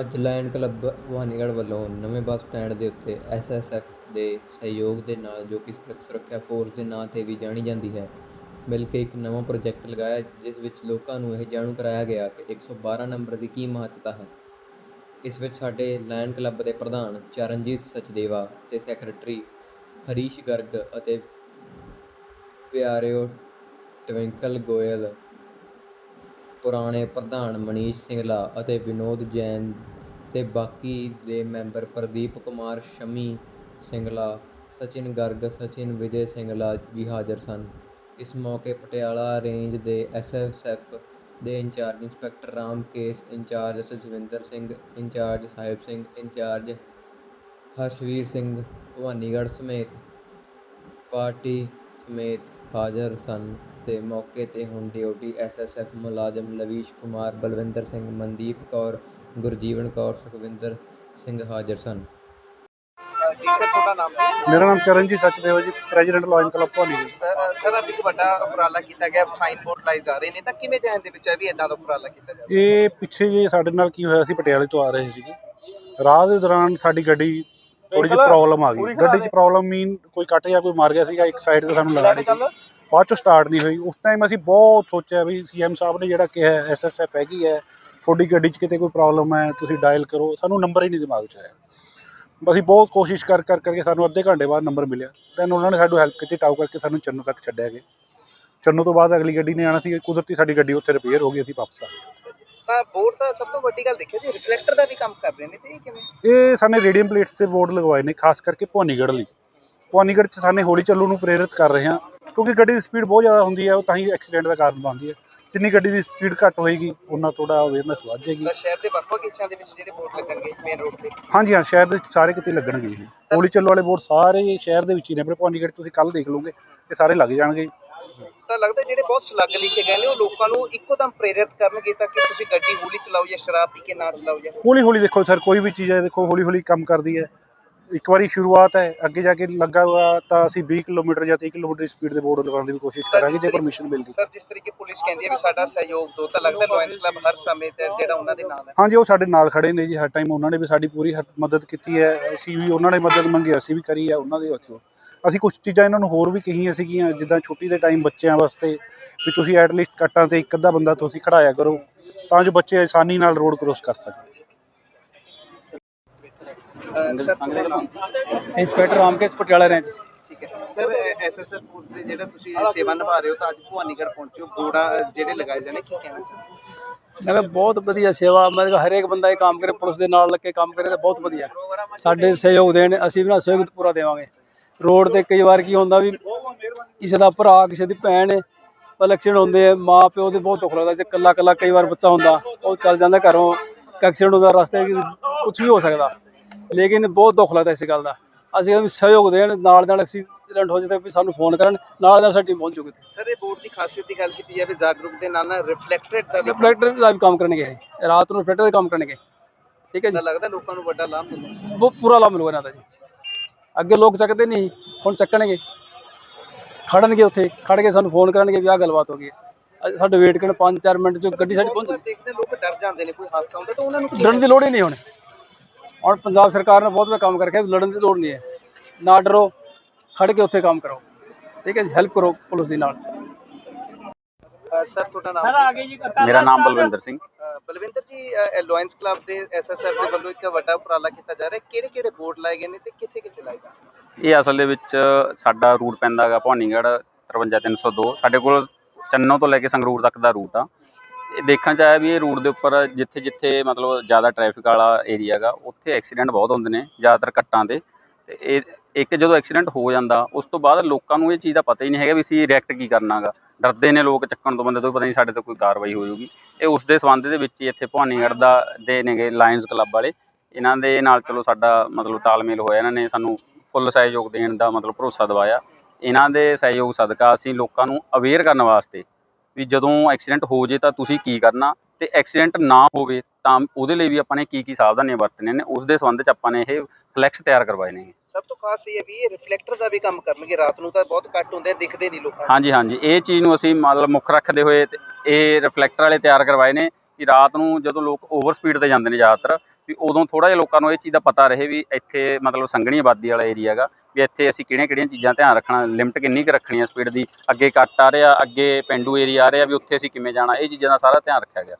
ਅੱਜ lion club Bhawanigarh ਵੱਲੋਂ ਨਵੇਂ ਬੱਸ ਸਟੈਂਡ ਦੇ ਉੱਤੇ ਐਸਐਸਐਫ ਦੇ ਸਹਿਯੋਗ ਦੇ ਨਾਲ ਜੋ ਕਿ ਸੜਕ ਸੁਰੱਖਿਆ ਫੋਰਸ ਦੇ ਨਾਂ 'ਤੇ ਵੀ ਜਾਣੀ ਜਾਂਦੀ ਹੈ ਮਿਲ ਕੇ ਇੱਕ ਨਵਾਂ ਪ੍ਰੋਜੈਕਟ ਲਗਾਇਆ ਜਿਸ ਵਿੱਚ ਲੋਕਾਂ ਨੂੰ ਇਹ ਜਾਣੂ ਕਰਾਇਆ ਗਿਆ ਕਿ 112 ਨੰਬਰ ਦੀ ਕੀ ਮਹੱਤਤਾ ਹੈ। ਇਸ ਵਿੱਚ ਸਾਡੇ ਲਾਇਨ ਕਲੱਬ ਦੇ ਪ੍ਰਧਾਨ ਚਰਨਜੀਤ ਸਚਦੇਵਾ ਤੇ ਸੈਕਟਰੀ ਹਰੀਸ਼ ਗਰਗ ਅਤੇ ਪਿਆਰਿਓ ਟਵਿੰਕਲ ਗੋਇਲ ਪੁਰਾਣੇ ਪ੍ਰਧਾਨ ਮਨੀਸ਼ ਸਿੰਗਲਾ ਅਤੇ ਵਿਨੋਦ ਜੈਨ ਤੇ ਬਾਕੀ ਦੇ ਮੈਂਬਰ ਪ੍ਰਦੀਪ ਕੁਮਾਰ, ਸ਼ਮੀ ਸਿੰਗਲਾ, ਸਚਿਨ ਗਰਗ, ਸਚਿਨ ਵਿਜੇ ਸਿੰਗਲਾ ਵੀ ਹਾਜ਼ਰ ਸਨ। ਇਸ ਮੌਕੇ ਪਟਿਆਲਾ ਰੇਂਜ ਦੇ ਐਸਐਸਐਫ ਦੇ in charge inspector Ramkesh in charge Sajwinder Singh, in charge Sahib Singh, in charge Harshveer Singh Bhawanigarh ਸਮੇਤ ਪਾਰਟੀ ਸਮੇਤ ਹਾਜ਼ਰ ਸਨ। ਤੇ ਮੌਕੇ ਤੇ ਹੁਣ ਡਿਊਟੀ ਐਸਐਸਐਫ ਮੁਲਾਜ਼ਮ ਲਵੀਸ਼ ਕੁਮਾਰ ਬਲਵਿੰਦਰ ਸਿੰਘ ਮਨਦੀਪ ਕੌਰ ਗੁਰਜੀਵਨ ਕੌਰ ਸੁਖਵਿੰਦਰ ਸਿੰਘ ਹਾਜ਼ਰ ਸਨ। ਜੀ ਸਰ ਤੁਹਾਡਾ ਨਾਮ ਮੇਰਾ ਨਾਮ ਚਰਨਜੀਤ ਸਚਦੇਵਾ ਜੀ ਪ੍ਰੈਜ਼ੀਡੈਂਟ ਲਾਇਨ ਕਲੱਬ ਭਵਾਨੀ ਜੀ। ਸਰ ਸਰ ਅੱਜ ਇੱਕ ਵੱਡਾ ਉਪਰਾਲਾ ਕੀਤਾ ਗਿਆ ਸਾਈਨ ਬੋਰਡ ਲਾਏ ਜਾ ਰਹੇ ਨੇ ਤਾਂ ਕਿਵੇਂ ਜਹਨ ਦੇ ਵਿੱਚ ਇਹ ਵੀ ਇਦਾਂ ਦਾ ਉਪਰਾਲਾ ਕੀਤਾ ਜਾਵੇ? ਇਹ ਪਿੱਛੇ ਜੇ ਸਾਡੇ ਨਾਲ ਕੀ ਹੋਇਆ ਸੀ ਪਟਿਆਲੇ ਤੋਂ ਆ ਰਹੇ ਸੀਗੇ ਰਾਹ ਦੇ ਦੌਰਾਨ ਸਾਡੀ ਗੱਡੀ ਥੋੜੀ ਜਿਹੀ ਪ੍ਰੋਬਲਮ ਆ ਗਈ। ਗੱਡੀ 'ਚ ਪ੍ਰੋਬਲਮ ਮੀਨ ਕੋਈ ਕੱਟ ਗਿਆ ਕੋਈ ਮਾਰ ਗਿਆ ਸੀਗਾ ਇੱਕ ਸਾਈਡ ਤੇ ਸਾਨੂੰ ਲਗਾ ਦਿੱਤੀ। ਬਾਅਦ ਚੋਂ ਸਟਾਰਟ ਨਹੀਂ ਹੋਈ। ਉਸ ਟਾਈਮ ਅਸੀਂ ਬਹੁਤ ਸੋਚਿਆ ਵੀ ਸੀਐਮ ਸਾਹਿਬ ਨੇ ਜਿਹੜਾ ਕਿਹਾ ਐਸਐਸਐਫ ਹੈਗੀ ਹੈ ਤੁਹਾਡੀ ਗੱਡੀ 'ਚ ਕਿਤੇ ਕੋਈ ਪ੍ਰੋਬਲਮ ਹੈ ਤੁਸੀਂ ਡਾਇਲ ਕਰੋ। ਸਾਨੂੰ ਨੰਬਰ ਹੀ ਨਹੀਂ ਦਿਮਾਗ 'ਚ ਆਇਆ। ਅਸੀਂ ਬਹੁਤ ਕੋਸ਼ਿਸ਼ ਕਰ ਕਰ ਕਰਕੇ ਸਾਨੂੰ ਅੱਧੇ ਘੰਟੇ ਬਾਅਦ ਨੰਬਰ ਮਿਲਿਆ। ਦੈਨ ਉਹਨਾਂ ਨੇ ਸਾਡੀ ਹੈਲਪ ਕੀਤੀ ਟਾਉ ਕਰਕੇ ਸਾਨੂੰ ਚੰਨੂ ਤੱਕ ਛੱਡਿਆ ਗਿਆ। ਚੰਨੂ ਤੋਂ ਬਾਅਦ ਅਗਲੀ ਗੱਡੀ ਨੇ ਆਣਾ ਸੀ ਕੁਦਰਤੀ ਸਾਡੀ ਗੱਡੀ ਉੱਥੇ ਰਿਪੇਅਰ ਹੋ ਗਈ ਅਸੀਂ ਵਾਪਸ ਆ ਗਏ। ਤਾਂ ਬੋਰਡ ਤਾਂ ਸਭ ਤੋਂ ਵੱਡੀ ਗੱਲ ਦੇਖਿਆ ਜੀ ਰਿਫਲੈਕਟਰ ਦਾ ਵੀ ਕੰਮ ਕਰ ਰਹੇ ਨੇ ਤੇ ਇਹ ਕਿਵੇਂ? ਇਹ ਸਾਨੇ ਰੇਡੀਅਮ ਪਲੇਟਸ ਤੇ ਬੋਰਡ ਲਗਵਾਏ ਨੇ ਖਾਸ ਕਰਕੇ ਭਵਾਨੀਗੜ੍ਹ ਲਈ। ਭਵਾਨੀਗੜ੍ਹ ਚ ਸਾਨੇ ਹੌਲੀ ਚੱਲੂ ਨੂੰ ਪ੍ਰੇਰਿਤ ਕਰ ਰਹੇ ਹਾਂ। ਕਿਉਂਕਿ ਗੱਡੀ ਦੀ ਸਪੀਡ ਬਹੁਤ ਜ਼ਿਆਦਾ ਹੁੰਦੀ ਹੈ ਉਹ ਤਾਂ ਹੀ ਐਕਸੀਡੈਂਟ ਦਾ ਕਾਰਨ ਬਣਦੀ ਹੈ। ਜਿੰਨੀ ਗੱਡੀ ਦੀ ਸਪੀਡ ਘੱਟ ਹੋਏਗੀ ਉਹਨਾਂ ਥੋੜਾ ਅਵੇਅਰਨੈਸ ਵੱਧ ਜਾਏਗੀ। ਤਾਂ ਸ਼ਹਿਰ ਦੇ ਵੱਖ-ਵੱਖ ਹਿੱਸਿਆਂ ਦੇ ਵਿੱਚ ਜਿਹੜੇ ਬੋਰਡ ਲੱਗਣਗੇ ਮੇਨ ਰੋਡ ਤੇ? ਹਾਂਜੀ ਹਾਂ ਸ਼ਹਿਰ ਦੇ ਸਾਰੇ ਕਿਤੇ ਲੱਗਣਗੇ ਜੀ। ਹੌਲੀ ਚੱਲੂ ਵਾਲੇ ਬੋਰਡ ਸਾਰੇ ਸ਼ਹਿਰ ਦੇ ਵਿੱਚ ਹੀ ਨੇ ਆਪਣੇ ਭਵਾਨੀਗੜ੍ਹ ਤੁਸੀਂ ਕੱਲ ਦੇਖ ਲਓਗੇ ਇਹ ਸਾਰੇ ਲੱਗ ਜਾਣਗੇ ਤਾਂ ਲੱਗਦਾ ਜਿਹੜੇ ਬਹੁਤ ਸਲੱਗ ਲਿਖੇ ਗਏ ਨੇ ਉਹ ਲੋਕਾਂ ਨੂੰ ਇੱਕੋ ਦਮ ਪ੍ਰੇਰਿਤ ਕਰਨਗੇ ਤਾਂ ਕਿ ਤੁਸੀਂ ਗੱਡੀ ਹੌਲੀ ਚਲਾਓ ਜਾਂ ਸ਼ਰਾਬ ਪੀ ਕੇ ਨਾ ਚਲਾਓ ਜਾਂ ਹੌਲੀ ਹੌਲੀ ਦੇਖੋ ਸਰ ਕੋਈ ਵੀ ਚੀਜ਼ ਹੈ ਦੇਖੋ ਹੌਲੀ ਹੌਲੀ ਕੰਮ ਕਰਦੀ ਹੈ। ਇੱਕ ਵਾਰੀ ਸ਼ੁਰੂਆਤ ਹੈ ਅੱਗੇ ਜਾ ਕੇ ਲੱਗਾ ਹੋਇਆ ਤਾਂ ਅਸੀਂ 20 ਕਿਲੋਮੀਟਰ ਜਾਂ 30 ਕਿਲੋਮੀਟਰ ਦੀ ਸਪੀਡ ਦੇ ਬੋਰਡ ਲਗਾਉਣ ਦੀ ਵੀ ਕੋਸ਼ਿਸ਼ ਕਰਾਂਗੇ ਜੇ ਪਰਮਿਸ਼ਨ ਮਿਲ ਗਈ। ਸਰ ਜਿਸ ਤਰੀਕੇ ਪੁਲਿਸ ਕਹਿੰਦੀ ਹੈ ਵੀ ਸਾਡਾ ਸਹਿਯੋਗ ਦੋ ਤਾਂ ਲੱਗਦਾ ਲਾਇਨਸ ਕਲੱਬ ਹਰ ਸਮੇਂ ਤੇ ਜਿਹੜਾ ਉਹਨਾਂ ਦੇ ਨਾਲ ਹੈ। ਹਾਂਜੀ ਉਹ ਸਾਡੇ ਨਾਲ ਖੜੇ ਨੇ ਜੀ ਹਰ ਟਾਈਮ ਉਹਨਾਂ ਨੇ ਵੀ ਸਾਡੀ ਪੂਰੀ ਹਰ ਮਦਦ ਕੀਤੀ ਹੈ ਅਸੀਂ ਵੀ ਉਹਨਾਂ ਨੇ ਮਦਦ ਮੰਗੀ ਅਸੀਂ ਵੀ ਕਰੀ ਹੈ ਉਹਨਾਂ ਦੇ ਵੱਲੋਂ ਅਸੀਂ ਕੁਝ ਚੀਜ਼ਾਂ ਇਹਨਾਂ ਨੂੰ ਹੋਰ ਵੀ ਕਹੀਆਂ ਸੀਗੀਆਂ ਜਿੱਦਾਂ ਛੁੱਟੀ ਦੇ ਟਾਈਮ ਬੱਚਿਆਂ ਵਾਸਤੇ ਵੀ ਤੁਸੀਂ ਐਟਲੀਸਟ ਕੱਟਾਂ ਤੇ ਇੱਕ ਅੱਧਾ ਬੰਦਾ ਤੁਸੀਂ ਖੜਾਇਆ ਕਰੋ ਤਾਂ ਜੋ ਬੱਚੇ ਆਸਾਨੀ ਨਾਲ ਰੋਡ ਕ੍ਰੋਸ ਕਰ ਸਕਣ। Sir inspector Ramkesh Patiala range ਠੀਕ ਹੈ। ਸਰ ਐਸਐਸਐਫ ਫੋਰਸ ਦੇ ਜਿਹੜਾ ਤੁਸੀਂ ਸੇਵਾ ਨਿਭਾ ਰਹੇ ਹੋ ਤਾਂ ਅੱਜ ਭਵਾਨੀਗੜ੍ਹ ਪਹੁੰਚੇ ਹੋ। ਬੋੜਾ ਜਿਹੜੇ ਲਗਾਏ ਜਾਣੇ ਕੀ ਕਹਿਣਾ ਚਾਹੁੰਦੇ ਮੈਂ ਕਿਹਾ ਬਹੁਤ ਵਧੀਆ ਸੇਵਾ ਹਰੇਕ ਬੰਦਾ ਇਹ ਕੰਮ ਕਰੇ ਪੁਲਿਸ ਦੇ ਨਾਲ ਲੱਗ ਕੇ ਕੰਮ ਕਰੇ ਤਾਂ ਬਹੁਤ ਵਧੀਆ। ਸਾਡੇ ਸਹਿਯੋਗ ਦੇਣ ਅਸੀਂ ਵੀ ਨਾ ਸਹਿਯੋਗ ਪੂਰਾ ਦੇਵਾਂਗੇ। ਰੋਡ ਤੇ ਕਈ ਵਾਰ ਕੀ ਹੁੰਦਾ ਵੀ ਕਿਸੇ ਦਾ ਭਰਾ ਕਿਸੇ ਦੀ ਭੈਣ ਐਕਸੀਡੈਂਟ ਹੁੰਦੇ ਆ ਮਾਂ ਪਿਓ ਦੇ ਬਹੁਤ ਦੁੱਖ ਲੱਗਦਾ। ਜੇ ਕੱਲਾ ਕੱਲਾ ਕਈ ਵਾਰ ਬੱਚਾ ਹੁੰਦਾ ਉਹ ਚੱਲ ਜਾਂਦਾ ਘਰੋਂ ਐਕਸੀਡੈਂਟ ਹੁੰਦਾ ਰਸਤੇ ਕੁਝ ਵੀ ਹੋ ਸਕਦਾ। ਲੇਕਿਨ ਬਹੁਤ ਦੁੱਖ ਲੱਗਦਾ ਇਸ ਗੱਲ ਦਾ। ਅਸੀਂ ਕਹਿੰਦੇ ਸਹਿਯੋਗ ਦੇਣ ਨਾਲ ਨਾਲ ਐਕਸੀਡੈਂਟ ਹੋ ਜਾਵੇ ਵੀ ਸਾਨੂੰ ਫੋਨ ਕਰਨ ਨਾਲ ਨਾਲ ਸਾਡੀ ਪਹੁੰਚ ਚੁੱਕੀ ਸਰ ਇਹ ਬੋਰਡ ਦੀ ਖਾਸੀਅਤ ਦੀ ਗੱਲ ਕੀਤੀ ਜਾਵੇ ਜਾਗਰੂਕ ਦੇ ਨਾਲ ਨਾਲ ਰਿਫਲੈਕਟਡ ਦਾ ਰਿਫਲੈਕਟਰ ਦਾ ਵੀ ਕੰਮ ਕਰਨਗੇ ਇਹ। ਰਾਤ ਨੂੰ ਰਿਫਲੈਕਟਰ ਦਾ ਕੰਮ ਕਰਨਗੇ। ਠੀਕ ਹੈ ਜੀ? ਲੱਗਦਾ ਲੋਕਾਂ ਨੂੰ ਵੱਡਾ ਲਾਭ ਮਿਲਣਾ। ਬਹੁਤ ਪੂਰਾ ਲਾਭ ਮਿਲੂਗਾ ਇਹਨਾਂ ਦਾ ਜੀ। ਅੱਗੇ ਲੋਕ ਚੱਕਦੇ ਨਹੀਂ ਹੁਣ ਚੱਕਣਗੇ। ਖੜਨਗੇ ਉੱਥੇ ਖੜ ਕੇ ਸਾਨੂੰ ਫੋਨ ਕਰਨਗੇ ਵੀ ਆਹ ਗੱਲਬਾਤ ਹੋ ਗਈ ਸਾਡੇ ਵੇਟ ਕਰਨ 5-4 ਮਿੰਟ ਚ ਗੱਡੀ ਸਾਡੀ ਪਹੁੰਚ ਦੇਖਦੇ ਲੋਕ ਡਰ ਜਾਂਦੇ ਨੇ ਕੋਈ ਹਾਦਸਾ ਹੁੰਦਾ ਤਾਂ ਉਹਨਾਂ ਨੂੰ ਲੜਨ ਦੀ ਲੋੜ ਹੀ ਨਹੀਂ ਹੁਣ। ਹੁਣ ਪੰਜਾਬ ਸਰਕਾਰ ਨੇ ਬਹੁਤ ਵਧੀਆ ਕੰਮ ਕਰਕੇ ਲੜਨ ਦੀ ਲੋੜ ਨਹੀਂ ਹੈ। ਨਾ ਡਰੋ ਖੜ ਕੇ ਉੱਥੇ ਕੰਮ ਕਰੋ। ਠੀਕ ਹੈ ਜੀ ਹੈਲਪ ਕਰੋ ਪੁਲਿਸ ਦੀ ਨਾਲ। ਸਰ ਤੁਹਾਡਾ ਨਾਮ ਮੇਰਾ ਨਾਮ ਬਲਵਿੰਦਰ ਸਿੰਘ। ਬਲਵਿੰਦਰ ਜੀ ਅਲਾਈਅੰਸ ਕਲੱਬ ਦੇ ਐਸਐਸਐਫ ਦੇ ਵੱਲੋਂ ਇੱਕ ਵੱਡਾ ਉਪਰਾਲਾ ਕੀਤਾ ਜਾ ਰਿਹਾ। ਕਿਹੜੇ ਕਿਹੜੇ ਬੋਰਡ ਲਾਏ ਗਏ ਨੇ ਤੇ ਕਿੱਥੇ ਕਿੱਥੇ ਲਾਏ ਜਾਣਗੇ ਇਹ ਅਸਲ ਦੇ ਵਿੱਚ ਸਾਡਾ ਰੂਟ ਪੈਂਦਾ ਹੈਗਾ ਭਵਾਨੀਗੜ੍ਹ 53302 ਸਾਡੇ ਕੋਲ ਚੰਨੋ ਤੋਂ ਲੈ ਕੇ ਸੰਗਰੂਰ ਤੱਕ ਦਾ ਰੂਟ ਆ। ਦੇਖਣ ਚ ਆਇਆ ਵੀ ਇਹ ਰੂਟ ਦੇ ਉੱਪਰ ਜਿੱਥੇ ਜਿੱਥੇ ਮਤਲਬ ਜ਼ਿਆਦਾ ਟ੍ਰੈਫਿਕ ਵਾਲਾ ਏਰੀਆ ਹੈਗਾ, ਉੱਥੇ ਐਕਸੀਡੈਂਟ ਬਹੁਤ ਹੁੰਦੇ ਨੇ, ਜ਼ਿਆਦਾਤਰ ਕੱਟਾਂ 'ਤੇ ਤੇ ਇਹ, ਇੱਕ ਜਦੋਂ ਐਕਸੀਡੈਂਟ ਹੋ ਜਾਂਦਾ, ਉਸ ਤੋਂ ਬਾਅਦ ਲੋਕਾਂ ਨੂੰ ਇਹ ਚੀਜ਼ ਦਾ ਪਤਾ ਹੀ ਨਹੀਂ ਹੈਗਾ ਵੀ ਅਸੀਂ ਰਿਐਕਟ ਕੀ ਕਰਨਾਗਾ ਡਰਦੇ ਨੇ ਲੋਕ ਚੱਕਣ ਤੋਂ ਬੰਦੇ ਤੋਂ, ਪਤਾ ਨਹੀਂ ਸਾਡੇ ਤੇ ਕੋਈ ਕਾਰਵਾਈ ਹੋ ਜਾਊਗੀ। ਇਹ ਉਸ ਦੇ ਸੰਬੰਧ ਦੇ ਵਿੱਚ ਹੀ ਇੱਥੇ ਭਵਾਨੀਗੜ੍ਹ ਦਾ ਦੇ ਨੇਗੇ ਲਾਇਨਸ ਕਲੱਬ ਵਾਲੇ। ਇਹਨਾਂ ਦੇ ਨਾਲ ਚਲੋ ਸਾਡਾ ਮਤਲਬ ਤਾਲਮੇਲ ਹੋਇਆ, ਇਹਨਾਂ ਨੇ ਸਾਨੂੰ ਫੁੱਲ ਸਹਿਯੋਗ ਦੇਣ ਦਾ ਮਤਲਬ ਭਰੋਸਾ ਦਿਵਾਇਆ। ਇਹਨਾਂ ਦੇ ਸਹਿਯੋਗ ਸਦਕਾ ਅਸੀਂ ਲੋਕਾਂ ਨੂੰ ਅਵੇਅਰ ਕਰਨ ਵਾਸਤੇ ਵੀ ਜਦੋਂ ਐਕਸੀਡੈਂਟ ਹੋ ਜੇ ਤਾਂ ਤੁਸੀਂ ਕੀ ਕਰਨਾ ਤੇ ਐਕਸੀਡੈਂਟ ਨਾ ਹੋਵੇ ਤਾਂ ਉਹਦੇ ਲਈ ਵੀ ਆਪਾਂ ਨੇ ਕੀ ਕੀ ਸਾਵਧਾਨੀਆਂ ਵਰਤਣੀਆਂ ਨੇ ਉਸ ਦੇ ਸੰਬੰਧ ਚ ਆਪਾਂ ਨੇ ਇਹ ਫਲੈਕਸ ਤਿਆਰ ਕਰਵਾਏ ਨੇ। ਸਭ ਤੋਂ ਖਾਸ ਇਹ ਹੈ ਵੀ ਇਹ ਰਿਫਲੈਕਟਰ ਦਾ ਵੀ ਕੰਮ ਕਰਨਗੇ ਰਾਤ ਨੂੰ ਤਾਂ ਬਹੁਤ ਘੱਟ ਹੁੰਦੇ ਦਿਖਦੇ ਨਹੀਂ ਲੋਕਾਂ ਹਾਂਜੀ ਹਾਂਜੀ। ਇਹ ਚੀਜ਼ ਨੂੰ ਅਸੀਂ ਮਤਲਬ ਮੁੱਖ ਰੱਖਦੇ ਹੋਏ ਇਹ ਰਿਫਲੈਕਟਰ ਵਾਲੇ ਤਿਆਰ ਕਰਵਾਏ ਨੇ ਕਿ ਰਾਤ ਨੂੰ ਜਦੋਂ ਲੋਕ ਓਵਰ ਸਪੀਡ ਤੇ ਜਾਂਦੇ ਨੇ ਜ਼ਿਆਦਾਤਰ ਵੀ ਉਦੋਂ ਥੋੜਾ ਜਿਹਾ ਲੋਕਾਂ ਨੂੰ ਇਹ ਚੀਜ਼ ਦਾ ਪਤਾ ਰਹੇ ਵੀ ਇੱਥੇ ਮਤਲਬ ਸੰਘਣੀ ਆਬਾਦੀ ਵਾਲਾ ਏਰੀਆ ਹੈਗਾ, ਵੀ ਇੱਥੇ ਅਸੀਂ ਕਿਹੜੀਆਂ ਕਿਹੜੀਆਂ ਚੀਜ਼ਾਂ ਧਿਆਨ ਰੱਖਣਾ ਲਿਮਟ ਕਿੰਨੀ ਕੁ ਰੱਖਣੀ ਹੈ ਸਪੀਡ ਦੀ, ਅੱਗੇ ਕੱਟ ਆ ਰਿਹਾ, ਅੱਗੇ ਪਿੰਡੂ ਏਰੀਆ ਆ ਰਿਹਾ, ਵੀ ਉੱਥੇ ਅਸੀਂ ਕਿਵੇਂ ਜਾਣਾ, ਇਹ ਚੀਜ਼ਾਂ ਦਾ ਸਾਰਾ ਧਿਆਨ ਰੱਖਿਆ ਗਿਆ।